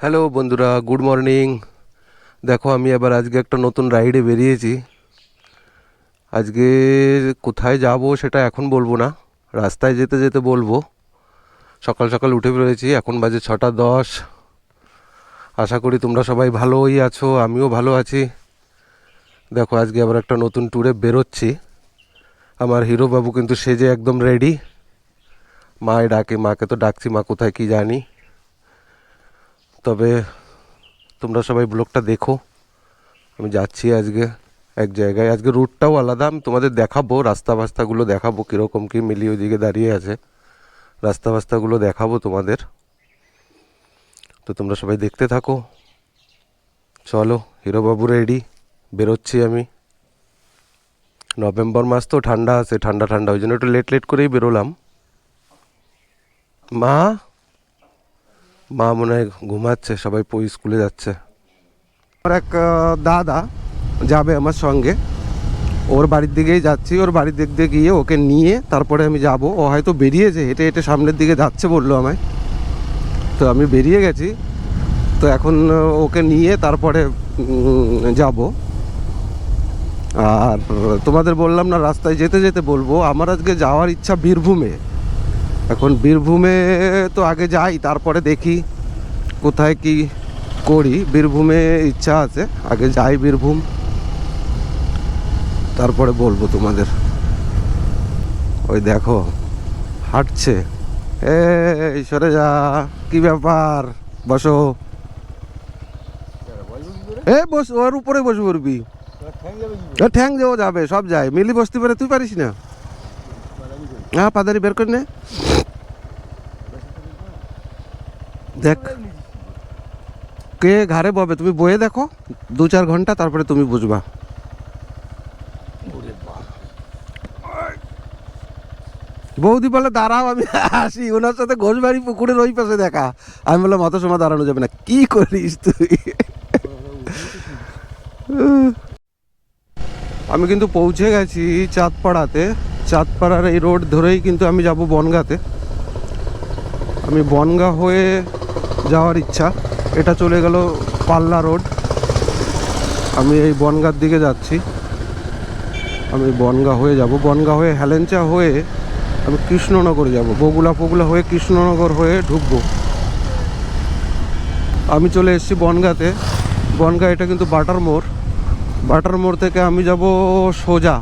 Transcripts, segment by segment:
Hello বন্ধুরা good morning দেখো, আমি আবার আজকে একটা নতুন রাইডে বেরিয়েছি। আজকে কোথায় যাব সেটা এখন বলব না, রাস্তায় যেতে যেতে বলব। সকাল সকাল উঠে পড়েছি, এখন বাজে ছটা দশ। আশা করি তোমরা সবাই ভালোই আছো, আমিও ভালো আছি। দেখো, আজকে আবার একটা নতুন ট্যুরে বেরোচ্ছি। আমার হিরো বাবু কিন্তু সেজে একদম রেডি মায় ডাকে, মাকে তো ডাকছি, মা কোথায় কি জানি। তবে তোমরা সবাই ব্লগটা দেখো। আমি যাচ্ছি আজকে এক জায়গায়। আজকে রুটটাও আলাদা, আমি তোমাদের দেখাবো, রাস্তা বাস্তাগুলো দেখাবো কীরকম কী মিলিয়ে ওইদিকে দাঁড়িয়ে আছে। রাস্তা বাস্তাগুলো দেখাবো তোমাদের। তো তোমরা সবাই দেখতে থাকো। চলো, হিরোবাবু রেডি বেরোচ্ছি আমি। নভেম্বর মাস তো ঠান্ডা আছে, ঠান্ডা ঠান্ডা, ওই জন্য একটু লেট লেট করেই বেরোলাম। মা! মা মনে হয় ঘুমাচ্ছে, সবাই স্কুলে যাচ্ছে। আমার এক দাদা যাবে আমার সঙ্গে। ওর বাড়ির দিকেই যাচ্ছি, ওর বাড়ির দিক দিয়ে গিয়ে ওকে নিয়ে তারপরে আমি যাব। ও হয়তো বেরিয়েছে, হেঁটে হেঁটে সামনের দিকে যাচ্ছে বলল আমায়। তো আমি বেরিয়ে গেছি। তো এখন ওকে নিয়ে তারপরে যাব। আর তোমাদের বললাম না, রাস্তায় যেতে যেতে বলব, আমার আজকে যাওয়ার ইচ্ছা বীরভূমে। এখন বীরভূমে তো আগে যাই, তারপরে দেখি কোথায় কি করি। বীরভূমে ইচ্ছা আছে, আগে যাই বীরভূম। তারপরে বলব তোমাদের। ওই দেখো, হাঁটছে। এই সরে যা, কি ব্যাপার? বসো। এ, বস, ওর উপরে বসে পড়বি। ঠ্যাং যাও যাবে, সব যায়। মিলি বসতে পারে তুই পারিস না? হ্যাঁ পাদারি বের করে নে। দেখ। কে ঘাড়ে ববে তুমি বয়ে দেখো। দু চার ঘণ্টা তারপরে তুমি বুঝবা। বৌদি বলে দাঁড়াও আমি আসি। ওনার সাথে ঘোষবাড়ি পুকুরের ওই পাশে দেখা। আমি বললাম অত সময় দাঁড়ানো যাবে না। কি করিস তুই? আমি কিন্তু পৌঁছে গেছি চাঁদপাড়াতে। চাঁদপাড়ার এই রোড ধরেই কিন্তু আমি যাব বনগাঁতে। আমি বনগা হয়ে যাওয়ার ইচ্ছা। এটা চলে গেল পাল্লা রোড। আমি এই বনগাঁর দিকে যাচ্ছি। আমি বনগা হয়ে যাব। বনগা হয়ে, হেলেঞ্চা হয়ে আমি কৃষ্ণনগর যাব। বগুলা ফগুলা হয়ে, কৃষ্ণনগর হয়ে ঢুকবো। আমি চলে এসেছি বনগাঁতে। বনগা এটা কিন্তু বাটার মোড়। বাটার মোড় থেকে আমি যাব সোজা।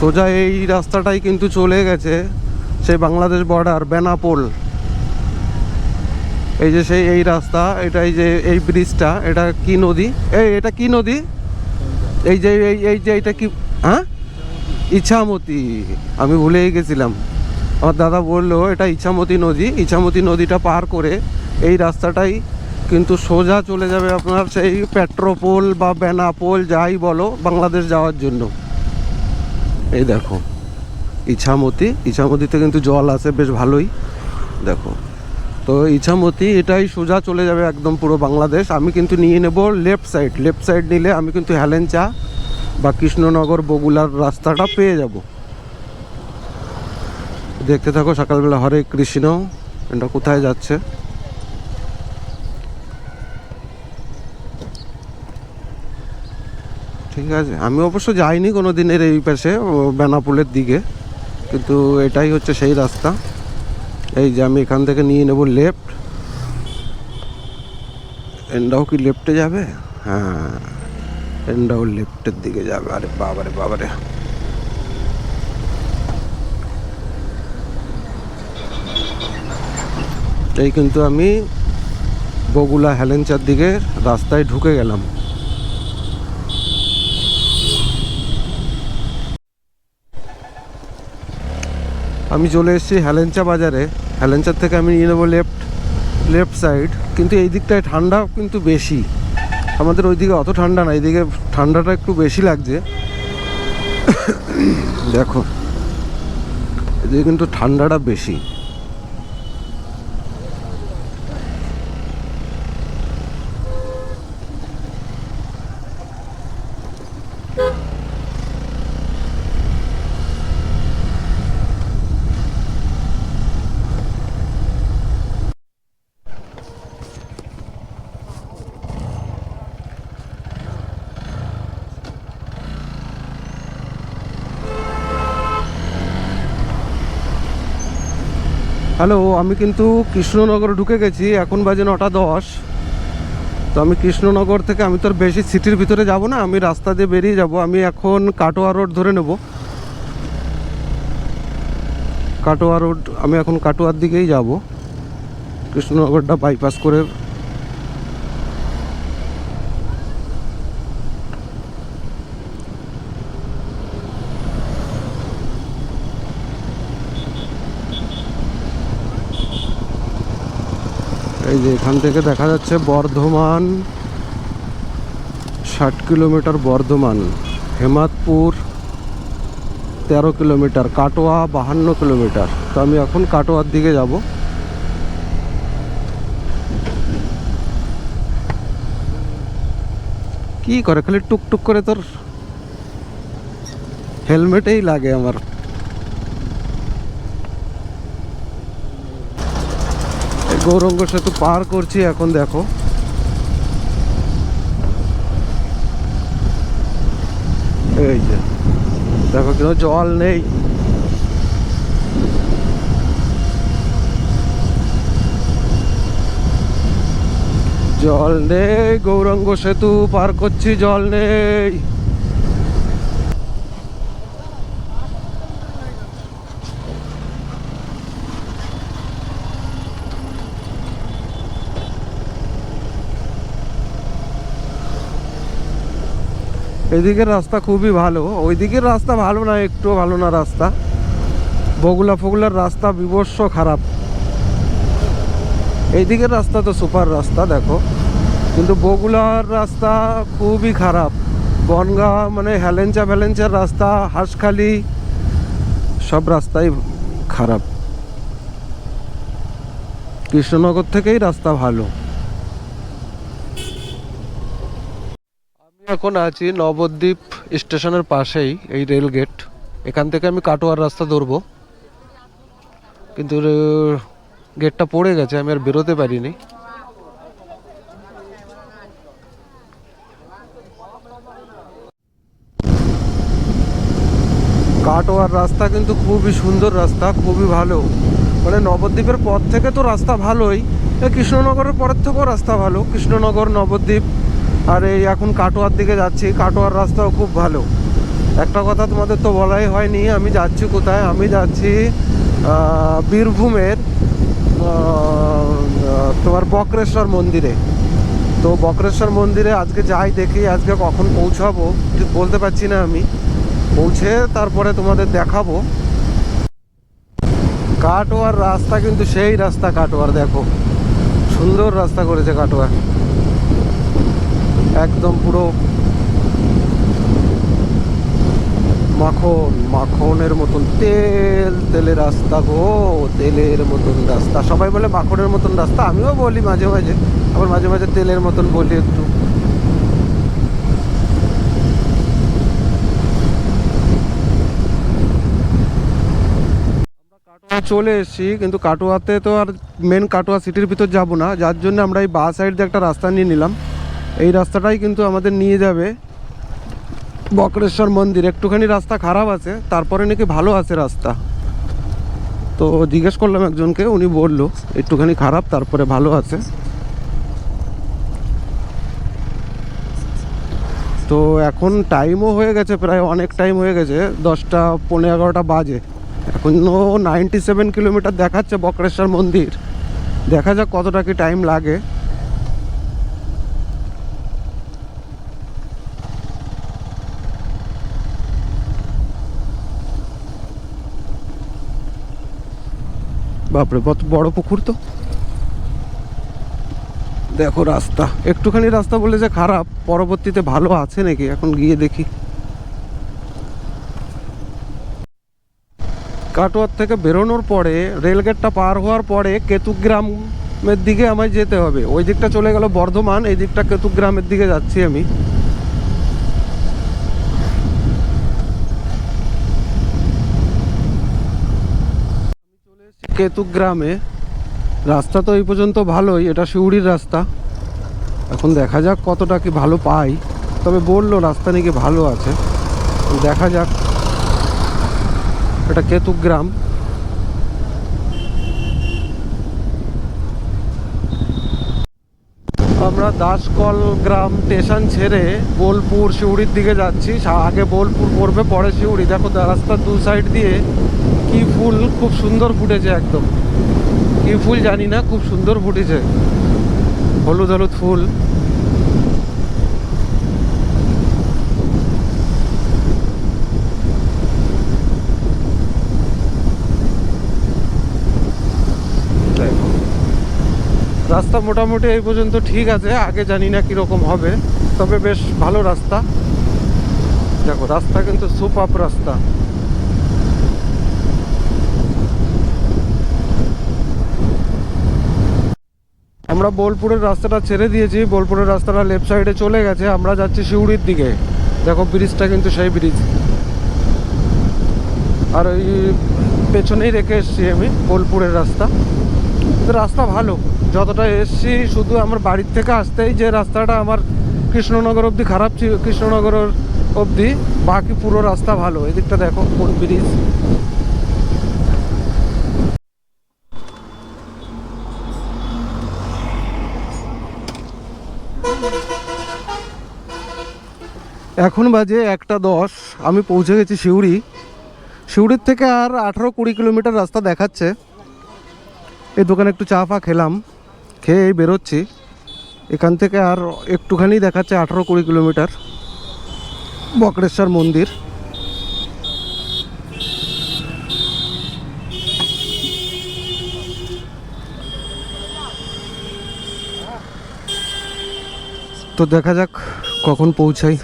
সোজা এই রাস্তাটাই কিন্তু চলে গেছে। সেই বাংলাদেশ বর্ডার বেনাপোল। এই যে সেই, এই রাস্তা, এটা এই যে, এই ব্রিজটা এটা কি নদী? এই, এটা কি নদী? এই যে, এই এই যে, এটা কি হ্যাঁ? ইছামতি। আমি ভুলেই গেছিলাম। আমার দাদা বলল, এটা ইছামতি নদী। ইছামতি নদীটা পার করে এই রাস্তাটাই কিন্তু সোজা চলে যাবে আপনার সেই পেট্রোপোল বা বেনাপোল, যাই বলো, বাংলাদেশ যাওয়ার জন্য। এই দেখো, ইছামতি। ইছামতিতে কিন্তু জল আছে, বেশ ভালোই। দেখো। তো ইছামতি এটাই সোজা চলে যাবে একদম পুরো বাংলাদেশ। আমি কিন্তু নিয়ে নেব লেফট সাইড লেফট সাইড নিলে আমি কিন্তু হেলেঞ্চা বা কৃষ্ণনগর বগুলার রাস্তাটা পেয়ে যাব। দেখতে থাকো সকালবেলা। হরে কৃষ্ণ। এটা কোথায় যাচ্ছে? ঠিক আছে। আমি অবশ্য যাইনি কোনো দিনের এই পাশে বেনাপোলের দিকে। কিন্তু এটাই হচ্ছে সেই রাস্তা। এই যে আমি এখান থেকে নিয়ে নেব লেফট। এন্ডাও কি লেফটে যাবে? হ্যাঁ এন্ডাও লেফটের দিকে যাবে। আরে বাবারে বাবারে। এই কিন্তু আমি বগুলা হেলেঞ্চার দিকে রাস্তায় ঢুকে গেলাম। আমি চলে এসেছি হেলেঞ্চা বাজারে। হেলেঞ্চার থেকে আমি নিয়ে নেব লেফট লেফট সাইড কিন্তু এই দিকটায় ঠান্ডা কিন্তু বেশি। আমাদের ওইদিকে অত ঠান্ডা না, এইদিকে ঠান্ডাটা একটু বেশি লাগছে। দেখো, এদিকে কিন্তু ঠান্ডাটা বেশি। হ্যালো, আমি কিন্তু কৃষ্ণনগর ঢুকে গেছি, এখন বাজে নটা দশ। তো আমি কৃষ্ণনগর থেকে, আমি তো আর বেশি সিটির ভিতরে যাব না, আমি রাস্তা দিয়ে বেরিয়ে যাব, আমি এখন কাটোয়া রোড ধরে নেব। কাটোয়া রোড, আমি এখন কাটোয়ার দিকেই যাব। কৃষ্ণনগরটা বাইপাস করে এই যে এখান থেকে দেখা যাচ্ছে বর্ধমান, ষাট কিলোমিটার বর্ধমান, হেমাদপুর, তেরো কিলোমিটার, কাটোয়া বাহান্ন কিলোমিটার। তো আমি এখন কাটোয়ার দিকে যাব। কি করে? খালি টুকটুক করে তোর হেলমেটেই লাগে আমার। গৌরঙ্গ সেতু পার করছি এখন দেখো। এই যে, দেখো কেন জল নেই। জল নেই, গৌরাঙ্গ সেতু পার করছি, জল নেই। এদিকের রাস্তা খুবই ভালো। ওইদিকের রাস্তা ভালো না একটু ভালো না রাস্তা। বগুলা ফগুলার রাস্তা বিবস্ব খারাপ। এইদিকের রাস্তা তো সুপার রাস্তা, দেখো। কিন্তু বগুলার রাস্তা খুবই খারাপ। বনগা মানে হ্যালেঞ্চা ভ্যালেঞ্চার রাস্তা, হাঁসখালি, সব রাস্তাই খারাপ। কৃষ্ণনগর থেকেই রাস্তা ভালো। এখন আছি নবদ্বীপ স্টেশনের পাশেই, এই রেল গেট এখান থেকে আমি কাটোয়ার রাস্তা ধরবো। কিন্তু গেটটা পড়ে গেছে, আমি আর বেরোতে পারিনি। কাটোয়ার রাস্তা কিন্তু খুবই সুন্দর রাস্তা, খুবই ভালো। মানে নবদ্বীপের পর থেকে তো রাস্তা ভালোই। কৃষ্ণনগরের পরের থেকেও রাস্তা ভালো। কৃষ্ণনগর, নবদ্বীপ আর এই এখন কাটোয়ার দিকে যাচ্ছি, কাটোয়ার রাস্তাও খুব ভালো। একটা কথা তোমাদের তো বলাই হয়নি, আমি যাচ্ছি কোথায়? আমি যাচ্ছি বীরভূমের তোমার বক্রেশ্বর মন্দিরে। তো বক্রেশ্বর মন্দিরে আজকে যাই দেখি, আজকে কখন পৌঁছাবো, ঠিক বলতে পারছি না আমি। পৌঁছে তারপরে তোমাদের দেখাবো। কাটোয়ার রাস্তা কিন্তু সেই রাস্তা কাটোয়ার, দেখো। সুন্দর রাস্তা করেছে কাটোয়ার একদম পুরো মাখন, মাখনের মতন, তেল, তেলের রাস্তা গো, তেলের মতন রাস্তা। সবাই বলে মাখনের মতন রাস্তা, আমিও বলি মাঝে মাঝে, আবার মাঝে মাঝে তেলের মতন বলি একটু। চলে এসেছি, কিন্তু কাটোয়াতে তো আর মেন কাটোয়া সিটির ভিতর যাব না, যার জন্য আমরা এই বা সাইড দিয়ে একটা রাস্তা নিয়ে নিলাম। এই রাস্তাটাই কিন্তু আমাদের নিয়ে যাবে। বক্রেশ্বর মন্দির, একটুখানি রাস্তা খারাপ আছে, তারপরে নাকি ভালো আছে রাস্তা। তো জিজ্ঞেস করলাম একজনকে, উনি বলল, একটুখানি খারাপ, তারপরে ভালো আছে। তো এখন টাইমও হয়ে গেছে, প্রায় অনেক টাইম হয়ে গেছে, দশটা পনেরো এগারোটা বাজে। এখনও নাইনটি সেভেন কিলোমিটার দেখাচ্ছে বক্রেশ্বর মন্দির। দেখা যাক কতটা কি টাইম লাগে। বাপরে, কত বড় পুকুর তো। দেখো রাস্তা। একটুখানি রাস্তা বলে যে খারাপ, পরবর্তীতে ভালো আছে নাকি? এখন গিয়ে দেখি। কাটোয়ার থেকে বেরোনোর পরে, রেলগেটটা পার হওয়ার পরে কেতুগ্রামের দিকে আমায় যেতে হবে। ওই দিকটা চলে গেল বর্ধমান, এই দিকটা কেতুগ্রামের দিকে যাচ্ছি আমি। কেতু গ্রামে রাস্তা তো এই পর্যন্ত ভালোই, এটা শিউড়ির রাস্তা। এখন দেখা যাক কতটা কি ভালো পাই। তবে বলল রাস্তা নাকি ভালো আছে। দেখা যাক। এটা কেতু গ্রাম আমরা দাসকল গ্রাম স্টেশন ছেড়ে বোলপুর শিউড়ির দিকে যাচ্ছি। আগে বোলপুর পড়বে, পরে শিউড়ি। দেখো রাস্তার দু সাইড দিয়ে কি ফুল, খুব সুন্দর ফুটেছে একদম। কি ফুল জানি না, খুব সুন্দর ফুটেছে। হলুদ হলুদ ফুল। রাস্তা মোটামুটি এই পর্যন্ত ঠিক আছে, আগে জানি না কীরকম হবে, তবে বেশ ভালো রাস্তা। দেখো, রাস্তা কিন্তু সুপাপ রাস্তা। আমরা বোলপুরের রাস্তাটা ছেড়ে দিয়েছি। বোলপুরের রাস্তাটা লেফট সাইডে চলে গেছে। আমরা যাচ্ছি শিউড়ির দিকে। দেখো ব্রিজটা কিন্তু সেই ব্রিজ আর ওই পেছনেই রেখে এসেছি আমি বোলপুরের রাস্তা। রাস্তা ভালো। যতটা এসছি, শুধু আমার বাড়ির থেকে আসতেই যে রাস্তাটা আমার কৃষ্ণনগর অবধি খারাপ ছিল, কৃষ্ণনগর অবধি, বাকি পুরো রাস্তা ভালো। এদিকটা দেখো কোন ব্রিজ এখন বাজে একটা দশ, আমি পৌঁছে গেছি সিউড়ি। সিউড়ির থেকে আর আঠারো কুড়ি কিলোমিটার রাস্তা দেখাচ্ছে। এই দোকানে একটু চা ফা খেলাম, খেয়ে এই বেরোচ্ছি। এখান থেকে আর একটুখানি দেখাচ্ছে আঠারো কুড়ি কিলোমিটার, বক্রেশ্বর মন্দির। তো দেখা যাক কখন পৌঁছাই।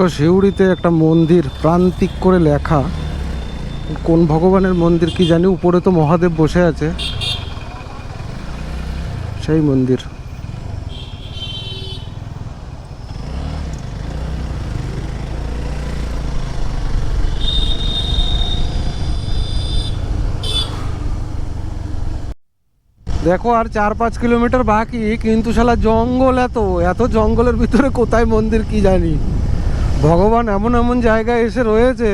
দেখো শিউড়িতে একটা মন্দির প্রান্তিক করে লেখা। কোন ভগবানের মন্দির কি জানি, উপরে তো মহাদেব বসে আছে। সেই মন্দির। দেখো আর চার পাঁচ কিলোমিটার বাকি, কিন্তু শালা জঙ্গল এত এত জঙ্গলের ভিতরে কোথায় মন্দির কি জানি। ভগবান এমন এমন জায়গায় এসে রয়েছে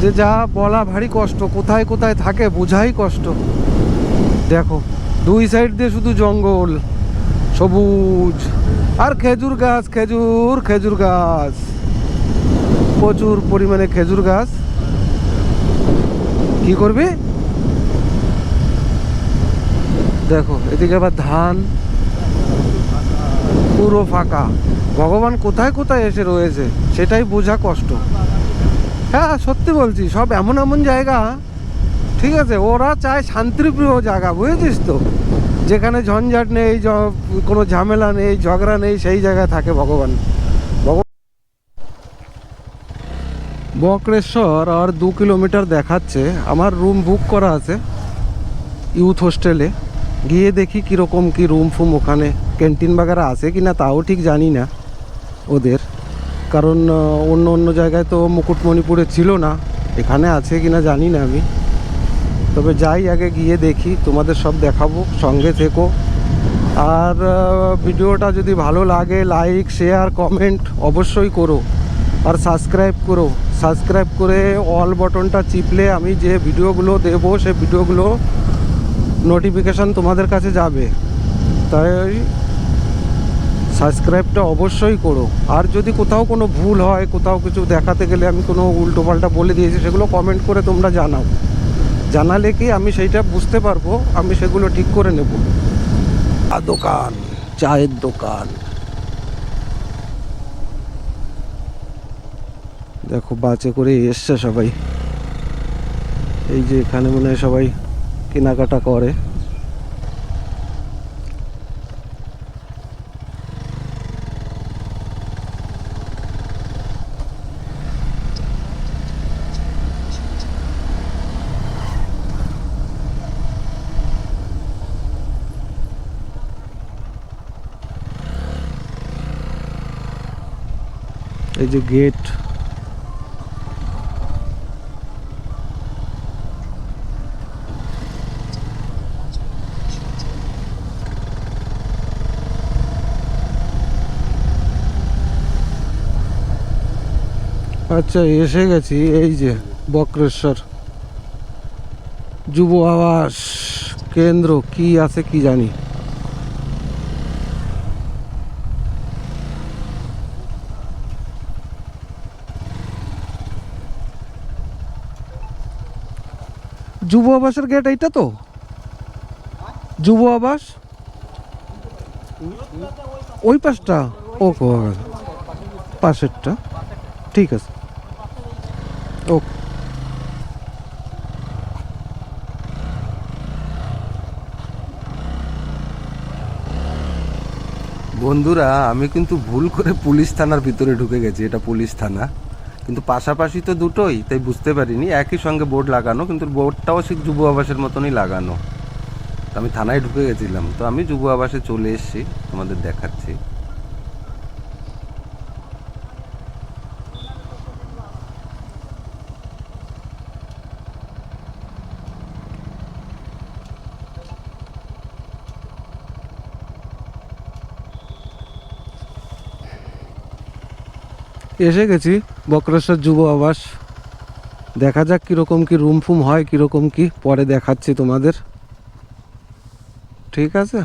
যে যা বলা ভারী কষ্ট, কোথায় কোথায় থাকে বোঝাই কষ্ট। দেখো, দুই সাইড দিয়ে শুধু জঙ্গল, সবুজ, আর খেজুর গাছ, খেজুর খেজুর গাছ। প্রচুর পরিমাণে খেজুর গাছ। কি করবি? দেখো, এদিকে আবার ধান। পুরো ফাঁকা। ভগবান কোথায় কোথায় এসে রয়েছে, সেটাই বোঝা কষ্ট। হ্যাঁ সত্যি বলছি, সব এমন এমন জায়গা, ঠিক আছে, ওরা চায় শান্তিপ্রিয় জায়গা, বুঝেছিস তো? যেখানে ঝঞ্ঝাট নেই কোনো ঝামেলা নেই, ঝগড়া নেই, সেই জায়গায় থাকে ভগবান বক্রেশ্বর আর দু কিলোমিটার দেখাচ্ছে, আমার রুম বুক করা আছে, ইউথ হোস্টেলে। গিয়ে দেখি কীরকম কী রুম ফুম ওখানে ক্যান্টিন বাগারা আছে কি না তাও ঠিক জানি না ওদের। কারণ অন্য অন্য জায়গায় তো মুকুটমণিপুরে ছিল না। এখানে আছে কি না জানি না আমি। তবে যাই আগে গিয়ে দেখি, তোমাদের সব দেখাবো, সঙ্গে থেকো। আর ভিডিওটা যদি ভালো লাগে লাইক শেয়ার কমেন্ট অবশ্যই করো। আর সাবস্ক্রাইব করো। সাবস্ক্রাইব করে অল বটনটা চিপলে আমি যে ভিডিওগুলো দেবো, সে ভিডিওগুলো নোটিফিকেশান তোমাদের কাছে যাবে। তাই সাবস্ক্রাইবটা অবশ্যই করো। আর যদি কোথাও কোনো ভুল হয় কোথাও কিছু দেখাতে গেলে আমি কোনো উল্টোপাল্টা বলে দিয়েছি সেগুলো কমেন্ট করে তোমরা জানাও। জানালে কি আমি সেইটা বুঝতে পারব আমি সেগুলো ঠিক করে নেব। আর দোকান চায়ের দোকান। দেখো বাসে করে এসছে সবাই। এই যে এখানে মনে হয় সবাই কেনাকাটা করে। এই যে গেট আচ্ছা এসে গেছি এই যে বক্রেশ্বর। যুব আবাস কেন্দ্র, কি আছে কি জানি। যুব আবাসের গেট এইটা তো? যুব আবাস? ওই পাশটা? ও পাশেরটা? ঠিক আছে। ওকে বন্ধুরা, আমি কিন্তু ভুল করে পুলিশ থানার ভিতরে ঢুকে গেছি। এটা পুলিশ থানা। কিন্তু পাশাপাশি তো দুটোই, তাই বুঝতে পারিনি। একই সঙ্গে বোর্ড লাগানো, কিন্তু বোর্ডটাও সেই যুব আবাসের মতনই লাগানো। তো আমি থানায় ঢুকে গেছিলাম। তো আমি যুব আবাসে চলে এসেছি, তোমাদের দেখাচ্ছি। এসে গেছি, বক্রেশ্বর যুব আবাস। দেখা যাক কীরকম কি রুম ফুম হয়, কীরকম কি পরে দেখাচ্ছি তোমাদের। ঠিক আছে?